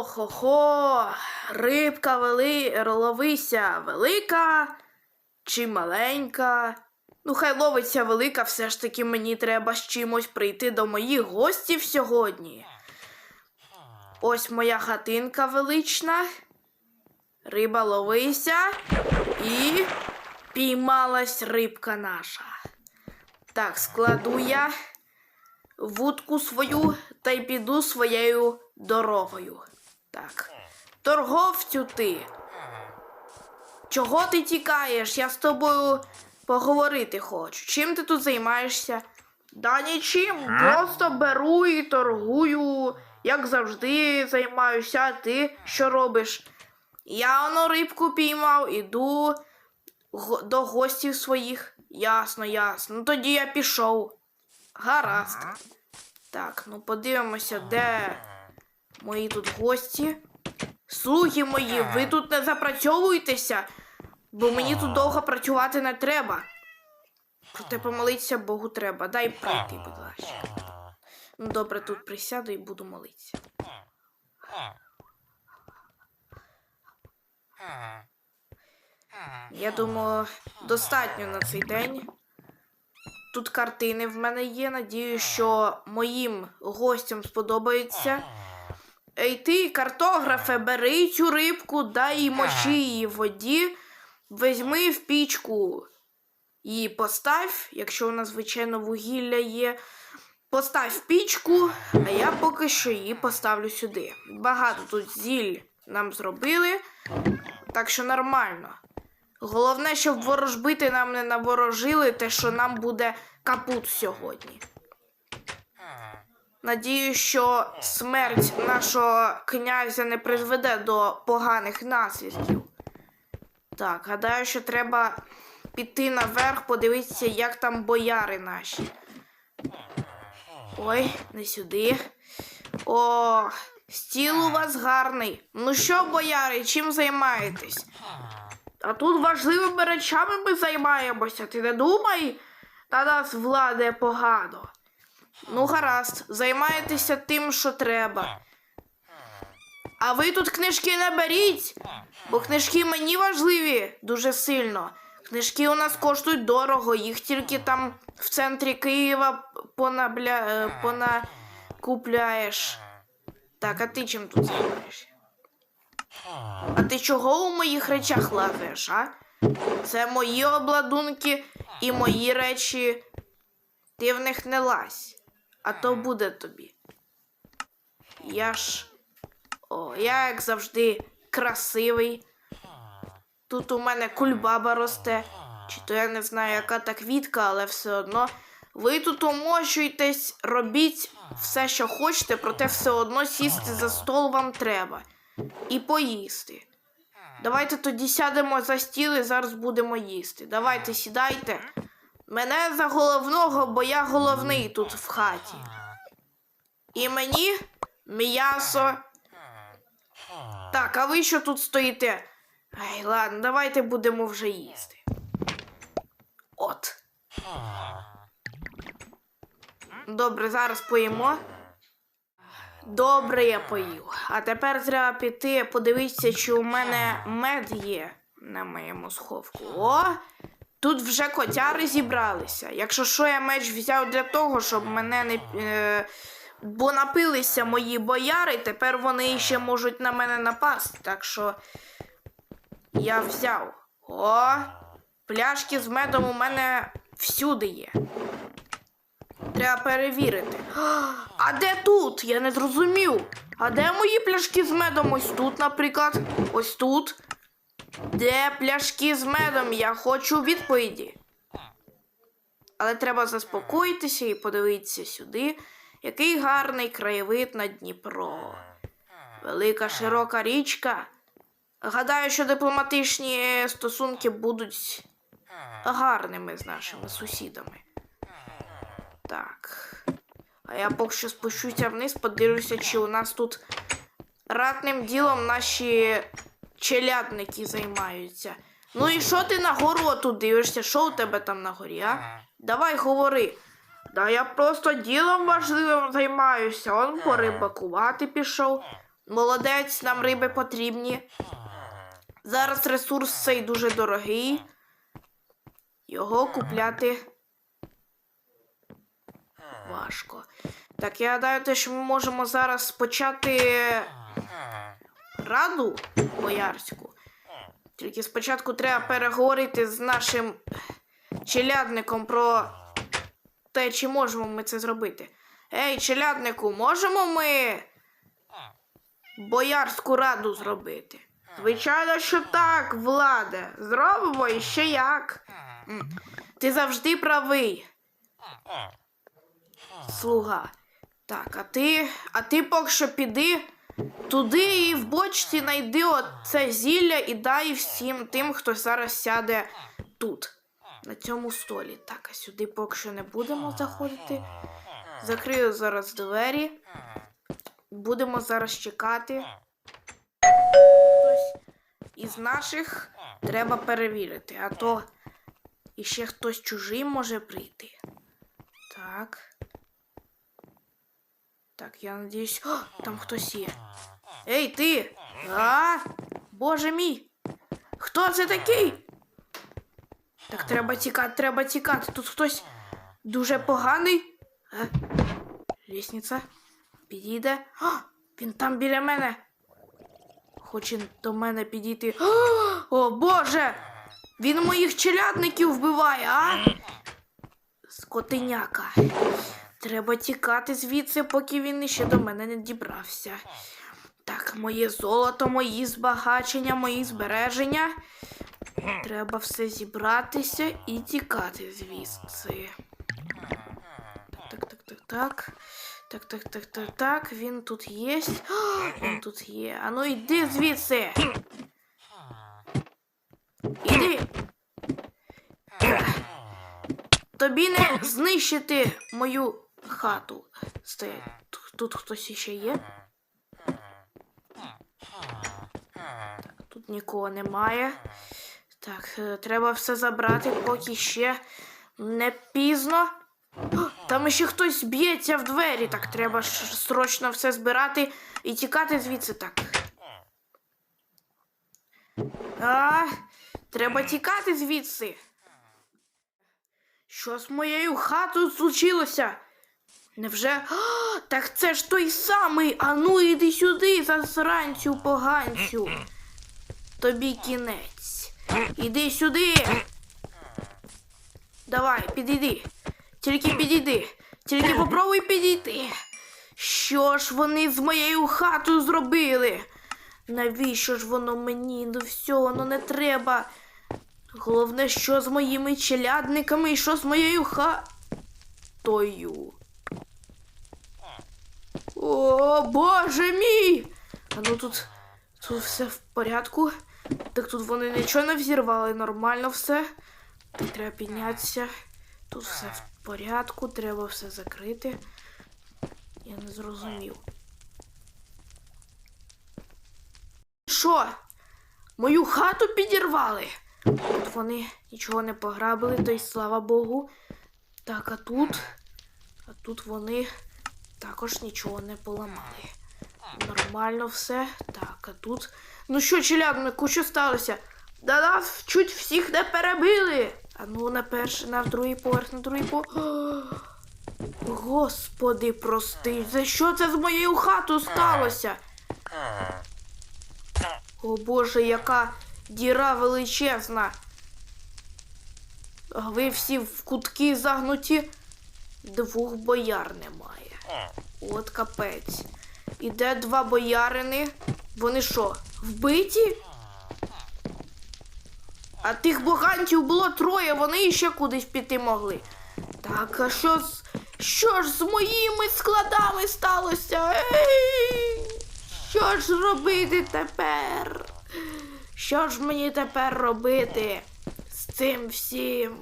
Хо-хо-хо, рибка вели... ловися велика чи маленька. Ну, хай ловиться велика, все ж таки мені треба з чимось прийти до моїх гостів сьогодні. Ось моя хатинка велична. Риба ловися і піймалась рибка наша. Так, складу я вудку свою та й піду своєю дорогою. Так. Торговцю ти. Чого ти тікаєш? Я з тобою поговорити хочу. Чим ти тут займаєшся? Да нічим, просто беру і торгую, як завжди займаюся, а ти що робиш? Я воно рибку піймав, іду до гостів своїх. Ясно, ясно. Ну тоді я пішов. Гаразд. Так, ну подивимося, де мої тут гості. Слуги мої, ви тут не запрацьовуєтеся, бо мені тут довго працювати не треба. Проте помолитися Богу треба. Дай пройти, будь ласка. Ну добре, тут присяду і буду молитися. Я думаю, достатньо на цей день. Тут картини в мене є. Надію, що моїм гостям сподобається. Ей ти, картографе, бери цю рибку, дай їй мочи її в воді, візьми в пічку її постав, якщо у нас, звичайно, вугілля є. Постав в пічку, а я поки що її поставлю сюди. Багато тут зіль нам зробили, так що нормально. Головне, щоб ворожбити нам не наворожили, те, що нам буде капут сьогодні. Надію, що смерть нашого князя не призведе до поганих наслідків. Так, гадаю, що треба піти наверх, подивитися, як там бояри наші. Ой, не сюди. О, стіл у вас гарний. Ну що, бояри, чим займаєтесь? А тут важливими речами ми займаємося. Ти не думай, на нас владе погано. Ну, гаразд, займаєтеся тим, що треба. А ви тут книжки не беріть, бо книжки мені важливі дуже сильно. Книжки у нас коштують дорого, їх тільки там в центрі Києва понабля... е, понакупляєш. Так, а ти чим тут займаєшся? А ти чого у моїх речах лазаєш, а? Це мої обладунки і мої речі. Ти в них не лазь, а то буде тобі. Я ж. О, я, як завжди, красивий. Тут у мене кульбаба росте. Чи то я не знаю, яка та квітка, але все одно. Ви тут умощуйтесь, робіть все, що хочете, проте все одно сісти за стол вам треба. І поїсти. Давайте тоді сядемо за стіл і зараз будемо їсти. Давайте сідайте. Мене за головного, бо я головний тут в хаті. І мені м'ясо. Так, а ви що тут стоїте? Ай, ладно, давайте будемо вже їсти. От. Добре, зараз поїмо. Добре, я поїв. А тепер треба піти подивитися, чи у мене мед є на моєму сховку. О! Тут вже котяри зібралися. Якщо що, я меч взяв для того, щоб мене не. Е, бо напилися мої бояри, тепер вони ще можуть на мене напасти. Так що я взяв. О! Пляшки з медом у мене всюди є. Треба перевірити. А де тут? Я не зрозумів. А де мої пляшки з медом? Ось тут, наприклад. Ось тут. Де пляшки з медом? Я хочу відповіді. Але треба заспокоїтися і подивитися сюди, який гарний краєвид на Дніпро. Велика широка річка. Гадаю, що дипломатичні стосунки будуть гарними з нашими сусідами. Так. А я поки що спущуся вниз, подивлюся, чи у нас тут ратним ділом наші челядники займаються. Ну і що ти на гору тут дивишся? Що у тебе там на горі, а? Давай говори. Да я просто ділом важливим займаюся. Он порибакувати пішов. Молодець, нам риби потрібні. Зараз ресурс цей дуже дорогий. Його купляти важко. Так, я гадаю, те, що ми можемо зараз почати раду боярську. Тільки спочатку треба переговорити з нашим челядником про те, чи можемо ми це зробити. Ей, челяднику, можемо ми боярську раду зробити? Звичайно, що так, владе. Зробимо і ще як. Ти завжди правий. Слуга. Так, а ти. А ти поки що піди туди і в бочці знайди оце зілля і дай всім тим, хто зараз сяде тут, на цьому столі. Так, а сюди поки що не будемо заходити. Закрию зараз двері. Будемо зараз чекати. Хтось із наших треба перевірити, а то іще хтось чужий може прийти. Так. Так, я надіюсь. О, там хтось є. Ей, ти! А? Боже мій! Хто це такий? Так, треба тікати, треба тікати. Тут хтось дуже поганий. А? Лісниця. Підійде. О, він там біля мене. Хоче до мене підійти. О Боже! Він моїх челядників вбиває, а? Скотиняка. Треба тікати звідси, поки він іще до мене не дібрався. Так, моє золото, мої збагачення, мої збереження. Треба все зібратися і тікати звідси. Так, так, так, так. Так, так, так, так, так. Він тут є. Він тут є. Ану йди звідси. Іди. Тобі не знищити мою хату. Стоять. Тут, хтось іще є. Так, тут нікого немає. Так, е, треба все забрати, поки ще не пізно. Там ще хтось б'ється в двері. Так, треба ж срочно все збирати і тікати звідси так. А, треба тікати звідси. Що з моєю хатою случилося? Невже. А, так це ж той самий. Ану, іди сюди, засранцю поганцю. Тобі кінець. Іди сюди. Давай, підійди. Тільки підійди. Тільки попробуй підійти. Що ж вони з моєю хатою зробили? Навіщо ж воно мені? Ну все, воно не треба. Головне, що з моїми челядниками і що з моєю хатою. О, боже мій! А ну тут, тут все в порядку. Так тут вони нічого не взірвали, нормально все. Треба піднятися. Тут все в порядку, треба все закрити. Я не зрозумів. Що? Мою хату підірвали? Тут вони нічого не пограбили, то й слава Богу. Так, а тут. А тут вони також нічого не поламали. Нормально все. Так, а тут. Ну що, челяднику, що сталося? Да нас чуть всіх не перебили. А ну на перший, на другий поверх, на другий поверх. Господи, прости, за що це з моєю хатою сталося? О Боже, яка діра величезна. А Ви всі в кутки загнуті. Двох бояр немає. От капець. І де два боярини? Вони що, вбиті? А тих богантів було троє, вони іще кудись піти могли. Так, а що з. Що ж з моїми складами сталося? Ей! Що ж робити тепер? Що ж мені тепер робити з цим всім?